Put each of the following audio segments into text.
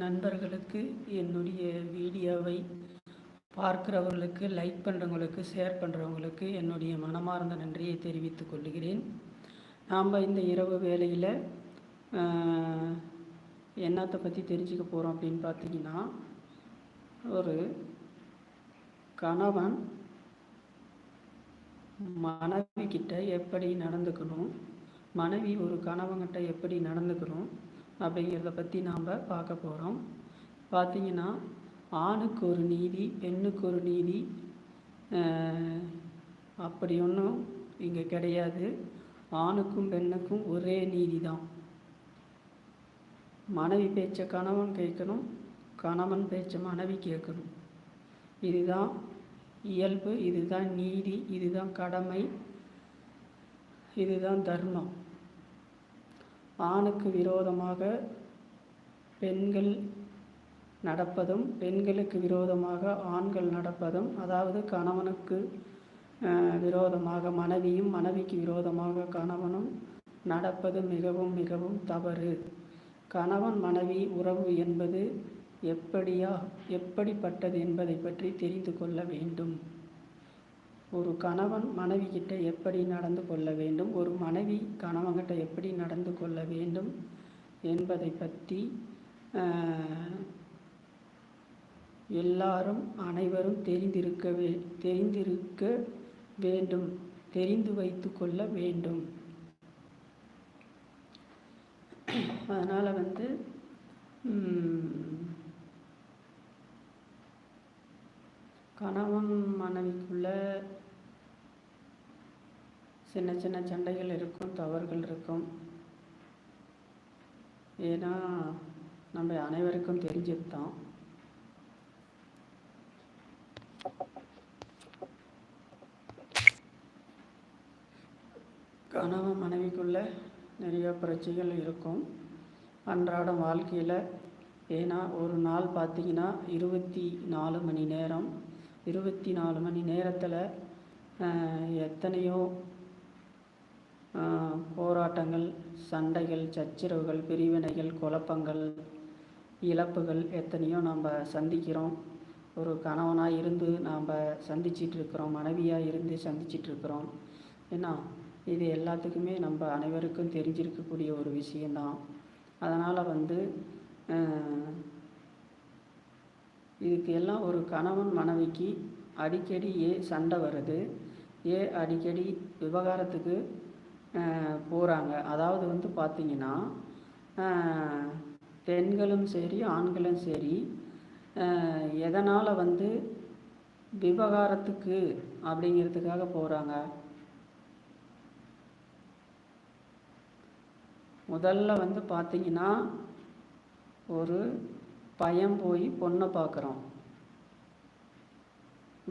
நண்பர்களுக்கு என்னுடைய வீடியோவை பார்க்குறவர்களுக்கு லைக் பண்ணுறவங்களுக்கு ஷேர் பண்ணுறவங்களுக்கு என்னுடைய மனமார்ந்த நன்றியை தெரிவித்துக் கொள்கிறேன். நாம் இந்த இரவு வேளையில் என்னத்தை பற்றி தெரிஞ்சுக்க போகிறோம் அப்படின்னு பார்த்தீங்கன்னா ஒரு கணவன் மனைவி கிட்ட எப்படி நடந்துக்கணும் மனைவி ஒரு கணவன்கிட்ட எப்படி நடந்துக்கணும் அப்படிங்கிறத பற்றி நாம் பார்க்க போகிறோம் பார்த்தீங்கன்னா ஆணுக்கு ஒரு நீதி பெண்ணுக்கு ஒரு நீதி அப்படி ஒன்றும் இங்கே கிடையாது. ஆணுக்கும் பெண்ணுக்கும் ஒரே நீதி தான் மனைவி பேச்சை கணவன் கேட்கணும் கணவன் பேச்ச மனைவி கேட்கணும். இதுதான் இயல்பு இதுதான் நீதி இதுதான் கடமை இதுதான் தர்மம். ஆணுக்கு விரோதமாக பெண்கள் நடப்பதும் பெண்களுக்கு விரோதமாக ஆண்கள் நடப்பதும் அதாவது கணவனுக்கு விரோதமாக மனைவியும் மனைவிக்கு விரோதமாக கணவனும் நடப்பது மிகவும் மிகவும் தவறு. கணவன் மனைவி உறவு என்பது எப்படியா எப்படிப்பட்டது என்பதை பற்றி தெரிந்து கொள்ள வேண்டும். ஒரு கணவன் மனைவி கிட்ட எப்படி நடந்து கொள்ள வேண்டும்? ஒரு மனைவி கணவன்கிட்ட எப்படி நடந்து கொள்ள வேண்டும் என்பதை பற்றி எல்லாரும் அனைவரும் தெரிந்திருக்க வே தெரிந்திருக்க வேண்டும் தெரிந்து வைத்து கொள்ள வேண்டும். அதனால் வந்து கணவன் மனைவிக்குள்ள சின்ன சின்ன சண்டைகள் இருக்கும் தவறுகள் இருக்கும். ஏன்னா நம்ம அனைவருக்கும் தெரிஞ்சது தான் கணவன் மனைவிக்குள்ள நிறைய பிரச்சனைகள் இருக்கும். அன்றாடம் வாழ்க்கையில் ஏன்னா ஒரு நாள் பார்த்தீங்கன்னா இருபத்தி நாலு மணி நேரம். இருபத்தி நாலு மணி நேரத்தில் எத்தனையோ போராட்டங்கள் சண்டைகள் சச்சரவுகள் பிரிவினைகள் குழப்பங்கள் இழப்புகள் எத்தனையோ நாம் சந்திக்கிறோம். ஒரு கணவனாக இருந்து நாம் சந்திச்சிட்ருக்கிறோம் மனைவியாக இருந்து சந்திச்சிட்டு இருக்கிறோம். ஏன்னா இது எல்லாத்துக்குமே நம்ம அனைவருக்கும் தெரிஞ்சிருக்கக்கூடிய ஒரு விஷயந்தான் அதனால் வந்து இதுக்கு எல்லாம் ஒரு கணவன் மனைவிக்கு அடிக்கடி ஏ சண்டை வருது. ஏ அடிக்கடி விவகாரத்துக்கு போகிறாங்க அதாவது வந்து பார்த்திங்கன்னா பெண்களும் சரி ஆண்களும் சரி எதனால் வந்து விவகாரத்துக்கு அப்படிங்கிறதுக்காக போகிறாங்க முதல்ல வந்து பார்த்தீங்கன்னா ஒரு பையன் போய் பொண்ணை பார்க்குறோம்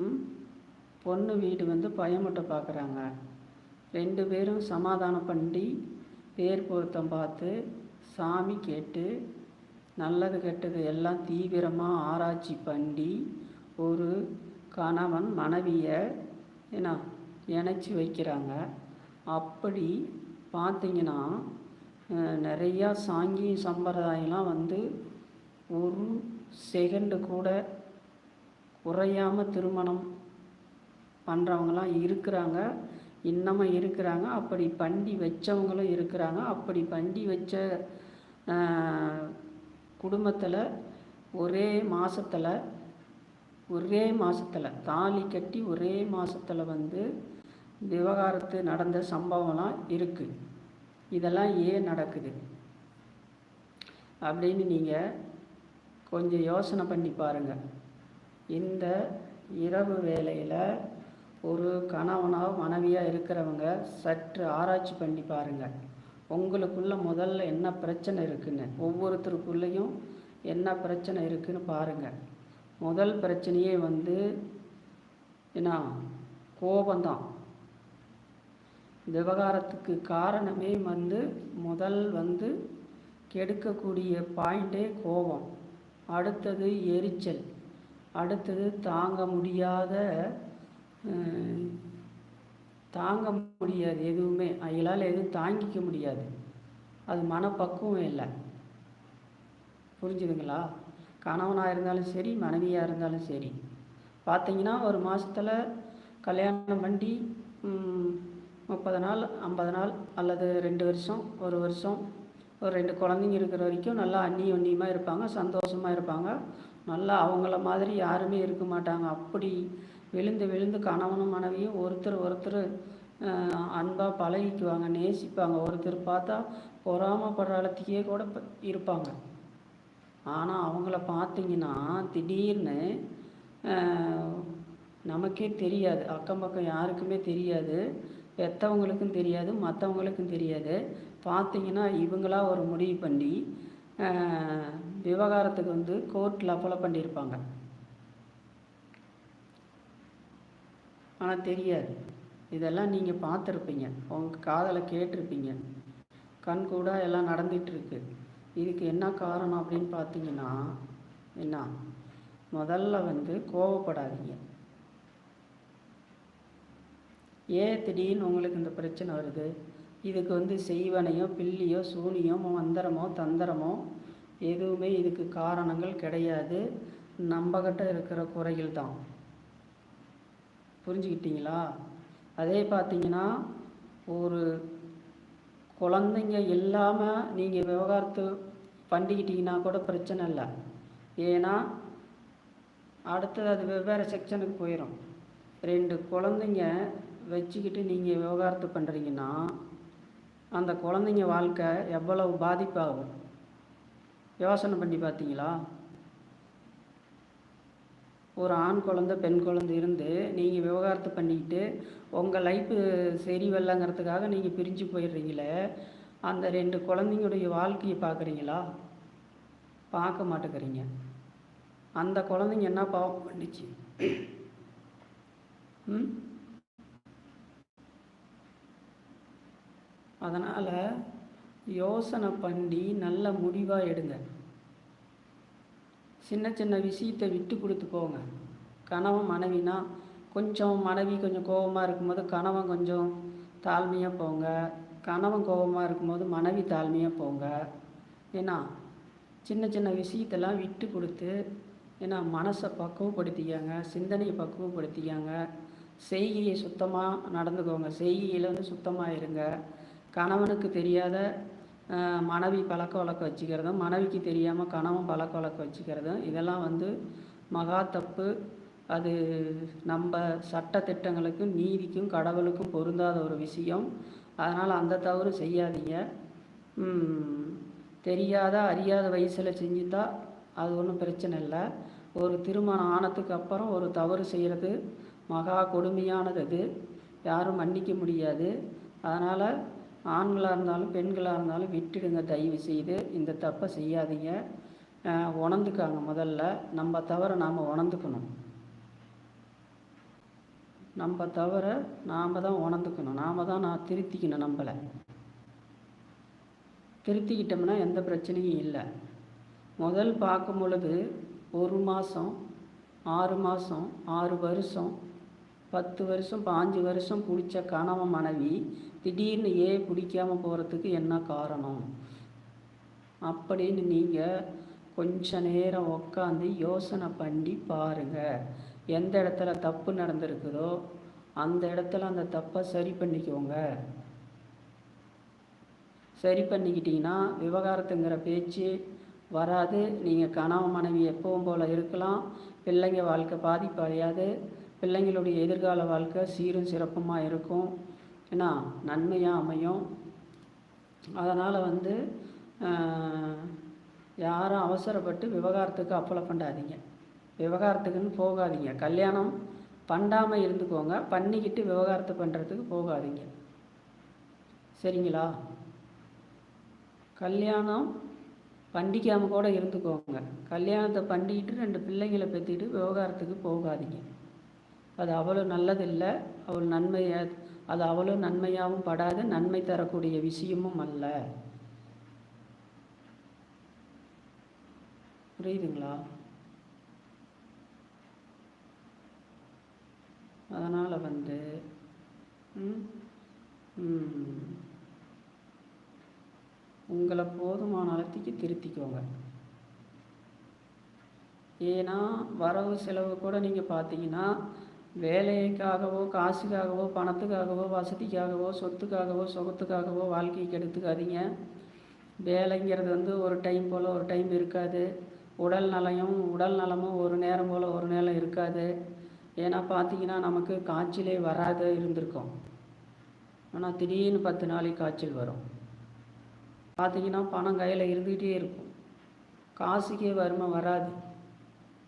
ம்? பொண்ணு வீடு வந்து பையன்கிட்ட பார்க்குறாங்க ரெண்டு பேரும் சமாதானம் பண்ணி பேர் பொருத்தம் பார்த்து சாமி கேட்டு நல்லது கெட்டது எல்லாம் தீவிரமாக ஆராய்ச்சி பண்ணி ஒரு கணவன் மனைவியை என்ன இணைச்சி வைக்கிறாங்க. அப்படி பார்த்தீங்கன்னா நிறையா சாங்கி சம்பிரதாயம்லாம் வந்து ஒரு செகண்டு கூட குறையாம திருமணம் பண்ணுறவங்களாம் இருக்கிறாங்க. இன்னமும் இருக்கிறாங்க. அப்படி பண்டி வச்சவங்களும் இருக்கிறாங்க. அப்படி பண்டி வச்ச குடும்பத்தில் ஒரே மாதத்தில் ஒரே மாதத்தில் தாலி கட்டி ஒரே மாதத்தில் வந்து விவகாரத்து நடந்த சம்பவம்லாம் இருக்குது இதெல்லாம் ஏன் நடக்குது? அப்படின்னு நீங்கள் கொஞ்சம் யோசனை பண்ணி பாருங்கள் இந்த இரவு வேலையில் ஒரு கணவனோ மனைவியாக இருக்கிறவங்க சற்று ஆராய்ச்சி பண்ணி பாருங்கள் உங்களுக்குள்ள முதல்ல என்ன பிரச்சனை இருக்குன்னு ஒவ்வொருத்தருக்குள்ளேயும் என்ன பிரச்சனை இருக்குன்னு பாருங்கள் முதல் பிரச்சனையே வந்து என்ன கோபந்தான் விவகாரத்துக்கு காரணமே வந்து முதல் வந்து கெடுக்கக்கூடிய பாயிண்டே கோபம். அடுத்தது எரிச்சல். அடுத்தது தாங்க முடியாத தாங்க முடியாது எதுவுமே. அயலால் எதுவும் தாங்கிக்க முடியாது. அது மனப்பக்குவம் இல்லை. புரிஞ்சுதுங்களா? கணவனாக இருந்தாலும் சரி மனைவியாக இருந்தாலும் சரி. பார்த்தீங்கன்னா ஒரு மாதத்தில் கல்யாணம் பண்ணி முப்பது நாள் ஐம்பது நாள் அல்லது ரெண்டு வருஷம் ஒரு வருஷம் ஒரு ரெண்டு குழந்தைங்க இருக்கிற வரைக்கும் நல்லா அந்நிய ஒன்னியமாக இருப்பாங்க சந்தோஷமாக இருப்பாங்க. நல்லா அவங்கள மாதிரி யாருமே இருக்க மாட்டாங்க. அப்படி விழுந்து விழுந்து கணவனும் மனைவியும் ஒருத்தர் ஒருத்தர் அன்பாக பழகிக்குவாங்க நேசிப்பாங்க. ஒருத்தர் பார்த்தா பொறாமப்படுற அளத்துக்கே கூட இருப்பாங்க. ஆனால் அவங்கள பார்த்தீங்கன்னா திடீர்னு நமக்கே தெரியாது. அக்கம் பக்கம் யாருக்குமே தெரியாது. பெற்றவங்களுக்கும் தெரியாது மற்றவங்களுக்கும் தெரியாது. பார்த்தீங்கன்னா இவங்களா ஒரு முடிவு பண்ணி விவகாரத்துக்கு வந்து கோர்ட்டில் அப்ளை பண்ணியிருப்பாங்க. ஆனால் தெரியாது. இதெல்லாம் நீங்கள் பார்த்துருப்பீங்க. உங்கள் காதலை கேட்டிருப்பீங்க. கண் கூட எல்லாம் நடந்துகிட்ருக்கு இதுக்கு என்ன காரணம் அப்படின்னு பார்த்தீங்கன்னா என்ன? முதல்ல வந்து கோவப்படாதீங்க. ஏன் திடீர்னு உங்களுக்கு இந்த பிரச்சனை வருது? இதுக்கு வந்து செய்வனையோ பில்லியோ சூனியோ மந்திரமோ தந்திரமோ எதுவுமே இதுக்கு காரணங்கள் கிடையாது. நம்மக்கிட்ட இருக்கிற குறைகள் தான். புரிஞ்சுக்கிட்டீங்களா? அதே பார்த்தீங்கன்னா ஒரு குழந்தைங்க இல்லாமல் நீங்கள் விவகாரத்து பண்ணிக்கிட்டீங்கன்னா கூட பிரச்சனை இல்லை. ஏன்னா அடுத்தது அது வெவ்வேறு செக்ஷனுக்கு போயிடும் ரெண்டு குழந்தைங்க வச்சுக்கிட்டு நீங்கள் விவகாரத்து பண்ணுறீங்கன்னா அந்த குழந்தைங்க வாழ்க்கை எவ்வளவு பாதிப்பாகும்? யோசனை பண்ணி பார்த்தீங்களா? ஒரு ஆண் குழந்த பெண் குழந்தை இருந்து நீங்கள் விவகாரத்தை பண்ணிக்கிட்டு உங்கள் லைஃப்பு சரி வரலங்கிறதுக்காக நீங்கள் பிரிஞ்சு போயிடுறீங்களே அந்த ரெண்டு குழந்தைங்களுடைய வாழ்க்கையை பார்க்குறீங்களா? பார்க்க மாட்டேங்கிறீங்க. அந்த குழந்தைங்க என்ன பாவம் பண்ணிச்சு? ம்? அதனால் யோசனை பண்ணி நல்ல முடிவாக எடுங்க. சின்ன சின்ன விஷயத்தை விட்டு கொடுத்து போங்க. கணவன் மனைவினா கொஞ்சம் மனைவி கொஞ்சம் கோபமாக இருக்கும்போது கணவன் கொஞ்சம் தாழ்மையாக போங்க. கணவன் கோபமாக இருக்கும்போது மனைவி தாழ்மையாக போங்க. ஏன்னா சின்ன சின்ன விஷயத்தெல்லாம் விட்டு கொடுத்து ஏன்னா மனசை பக்குவப்படுத்திக்கங்க சிந்தனையை பக்குவப்படுத்திக்காங்க. செய்கையை சுத்தமாக நடந்துக்கோங்க. செய்கையில் வந்து சுத்தமாக இருங்க. கணவனுக்கு தெரியாத மனைவி பழக்க வழக்கம் வச்சுக்கிறதும் மனைவிக்கு தெரியாமல் கணவன் பழக்க வழக்கம் வச்சுக்கிறதும் இதெல்லாம் வந்து மகா தப்பு. அது நம்ம சட்டத்திட்டங்களுக்கும் நீதிக்கும் கடவுளுக்கும் பொருந்தாத ஒரு விஷயம். அதனால் அந்த தவறு செய்யாதீங்க. தெரியாத அறியாத வயசில் செஞ்சுட்டா அது ஒன்றும் பிரச்சனை இல்லை. ஒரு திருமணம் ஆனதுக்கு அப்புறம் ஒரு தவறு செய்கிறது மகா கொடுமையானது அது. யாரும் மன்னிக்க முடியாது. அதனால் ஆண்களாக இருந்தாலும் பெண்களாக இருந்தாலும் விட்டுடுங்க தயவு செய்து. இந்த தப்பை செய்யாதீங்க. உணர்ந்துக்காங்க முதல்ல. நம்ம தவிர நாம் உணர்ந்துக்கணும். நம்ம தவிர நாம் தான் உணர்ந்துக்கணும். நாம் தான் நான் திருத்திக்கணும் நம்மளை. திருத்திக்கிட்டோம்னா எந்த பிரச்சனையும் இல்லை. முதல் பார்க்கும் பொழுது ஒரு மாதம் ஆறு மாதம் ஆறு வருஷம் பத்து வருஷம் பாஞ்சு வருஷம் பிடிச்ச கணவன் மனைவி திடீர்னு ஏன் பிடிக்காமல் போகிறதுக்கு என்ன காரணம்? அப்படின்னு நீங்கள் கொஞ்ச நேரம் உக்காந்து யோசனை பண்ணி பாருங்கள் எந்த இடத்துல தப்பு நடந்திருக்குதோ அந்த இடத்துல அந்த தப்பை சரி பண்ணிக்கோங்க. சரி பண்ணிக்கிட்டிங்கன்னா விவகாரத்துங்கிற பேச்சு வராது. நீங்கள் கணவன் மனைவி எப்பவும் போல் இருக்கலாம். பிள்ளைங்க வாழ்க்கை பாதிப்படையாது பிள்ளைங்களுடைய எதிர்கால வாழ்க்கை சீரும் சிறப்புமாக இருக்கும். ஏன்னா நன்மையாக அமையும். அதனால் வந்து யாரும் அவசரப்பட்டு விவகாரத்துக்கு அப்பளை பண்ணாதீங்க. விவகாரத்துக்குன்னு போகாதீங்க. கல்யாணம் பண்ணாமல் இருந்துக்கோங்க. பண்ணிக்கிட்டு விவகாரத்தை பண்ணுறதுக்கு போகாதீங்க. சரிங்களா? கல்யாணம் பண்டிக்காமல் கூட இருந்துக்கோங்க. கல்யாணத்தை பண்ணிக்கிட்டு ரெண்டு பிள்ளைங்களை பெற்றிட்டு விவகாரத்துக்கு போகாதீங்க. அது அவ்வளோ நல்லதில்லை. அவ்வளோ நன்மையை அது அவ்வளோ நன்மையாகவும் படாது நன்மை தரக்கூடிய விஷயமும் அல்ல. புரியுதுங்களா? அதனால் வந்து உங்களை போதுமான அளத்துக்கு திருத்திக்கோங்க. ஏன்னா வரவு செலவு கூட நீங்கள் பார்த்தீங்கன்னா வேலைக்காகவோ காசுக்காகவோ பணத்துக்காகவோ வசதிக்காகவோ சொத்துக்காகவோ சுகத்துக்காகவோ வாழ்க்கைக்கு எடுத்துக்காதீங்க வேலைங்கிறது வந்து ஒரு டைம் போல் ஒரு டைம் இருக்காது. உடல் நலையும் உடல் நலமும் ஒரு நேரம் போல் ஒரு நேரம் இருக்காது. ஏன்னா பார்த்தீங்கன்னா நமக்கு காய்ச்சலே வராத இருந்திருக்கும். ஆனால் திடீர்னு பத்து நாளைக்கு காய்ச்சல் வரும். பார்த்தீங்கன்னா பணம் கையில் இருந்துக்கிட்டே இருக்கும். காசுக்கே வறுமை வராது.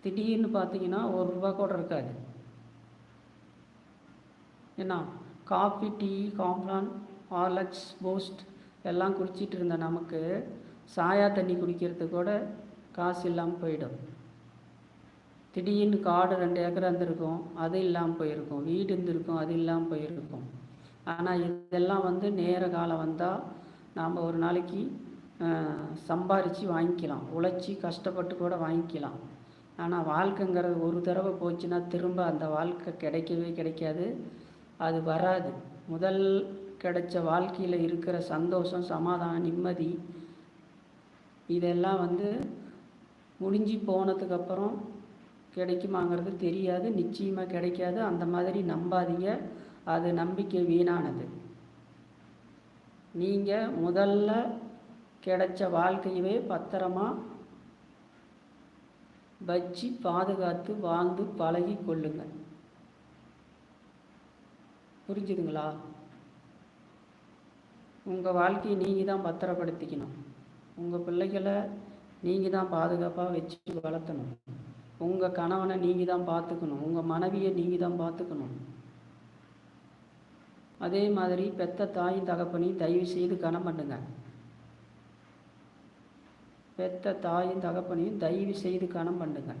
திடீர்னு பார்த்தீங்கன்னா ஒரு ரூபா கூட இருக்காது. என்ன coffee tea Complan Horlicks Boost எல்லாம் குடிச்சிட்டு இருந்த நமக்கு சாயா தண்ணி குடிக்கிறது கூட காசு இல்லாமல் போயிடும். திடீர்னு காடு ரெண்டு ஏக்கர் இருந்திருக்கும் அது இல்லாமல் போயிருக்கும். வீடு இருந்திருக்கும் அது இல்லாமல் போயிருக்கும். ஆனால் இதெல்லாம் வந்து நேர காலம் வந்தால் நாம் ஒரு நாளைக்கு சம்பாரித்து வாங்கிக்கலாம். உழைச்சி கஷ்டப்பட்டு கூட வாங்கிக்கலாம். ஆனால் வாழ்க்கைங்கிறது ஒரு தடவை போச்சுன்னா திரும்ப அந்த வாழ்க்கை கிடைக்கவே கிடைக்காது. அது வராது. முதல் கிடைச்ச வாழ்க்கையில் இருக்கிற சந்தோஷம் சமாதானம் நிம்மதி இதெல்லாம் வந்து முடிஞ்சு போனதுக்கப்புறம் கிடைக்குமாங்கிறது தெரியாது. நிச்சயமாக கிடைக்காது. அந்த மாதிரி நம்பாதீங்க. அது நம்பிக்கை வீணானது. நீங்கள் முதல்ல கிடைச்ச வாழ்க்கையவே பத்திரமா வச்சு பாதுகாத்து வாழ்ந்து பழகி கொள்ளுங்கள் புரிஞ்சுதுங்களா? உங்கள் வாழ்க்கையை நீங்கள் தான் பத்திரப்படுத்திக்கணும். உங்கள் பிள்ளைகளை நீங்கள் தான் பாதுகாப்பாக வச்சு வளர்த்தணும். உங்கள் கணவனை நீங்கள் தான் பார்த்துக்கணும். உங்கள் மனைவியை நீங்கள் தான் பார்த்துக்கணும். அதே மாதிரி பெத்த தாயும் தகப்பனையும் தயவு செய்து கனம் பண்ணுங்க. பெத்த தாயும் தகப்பனையும் தயவு செய்து கனம் பண்ணுங்க.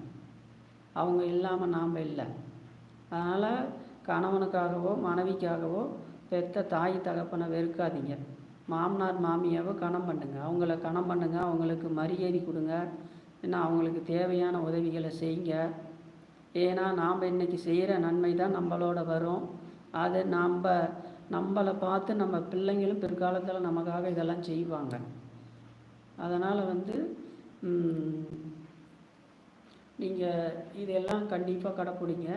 அவங்க இல்லாமல் நாம் இல்லை. அதனால் கணவனுக்காகவோ மனைவிக்காகவோ பெத்த தாய் தகப்பனை வெறுக்காதீங்க. மாமனார் மாமியாவோ கணம் பண்ணுங்க. அவங்கள கணம் பண்ணுங்க. அவங்களுக்கு மரியாதை கொடுங்க. ஏன்னா அவங்களுக்கு தேவையான உதவிகளை செய்யுங்க. ஏன்னா நாம் இன்றைக்கி செய்கிற நன்மை தான் நம்மளோட வரும். அது நாம் நம்மளை பார்த்து நம்ம பிள்ளைங்களும் பிற்காலத்தில் நமக்காக இதெல்லாம் செய்வாங்க. அதனால் வந்து நீங்கள் இதெல்லாம் கண்டிப்பாக கடைப்பிடிங்க.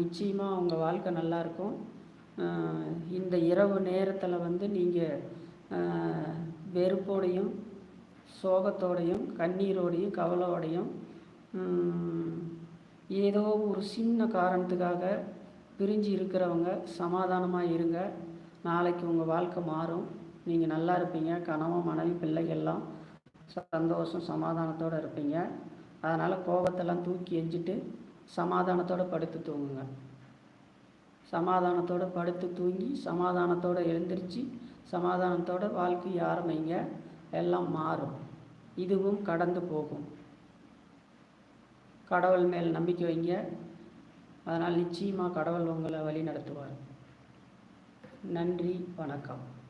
நிச்சயமாக உங்கள் வாழ்க்கை நல்லாயிருக்கும் இந்த இரவு நேரத்தில் வந்து நீங்கள் வெறுப்போடையும் சோகத்தோடையும் கண்ணீரோடையும் கவலையோடையும் ஏதோ ஒரு சின்ன காரணத்துக்காக பிரிஞ்சு இருக்கிறவங்க சமாதானமாக இருங்க. நாளைக்கு உங்கள் வாழ்க்கை மாறும். நீங்கள் நல்லா இருப்பீங்க. கணவன் மனைவி பிள்ளைகள்லாம் சந்தோஷம் சமாதானத்தோடு இருப்பீங்க. அதனால் கோபத்தெல்லாம் தூக்கி எஞ்சிட்டு சமாதானத்தோடு படுத்து தூங்குங்க. சமாதானத்தோடு படுத்து தூங்கி சமாதானத்தோடு எழுந்திரிச்சு சமாதானத்தோட வாழ்க்கை ஆரம்பிங்க. எல்லாம் மாறும். இதுவும் கடந்து போகும். கடவுள் மேல் நம்பிக்கை வைங்க. அதனால் நிச்சயமாக கடவுள் உங்களை வழி நடத்துவார் நன்றி வணக்கம்.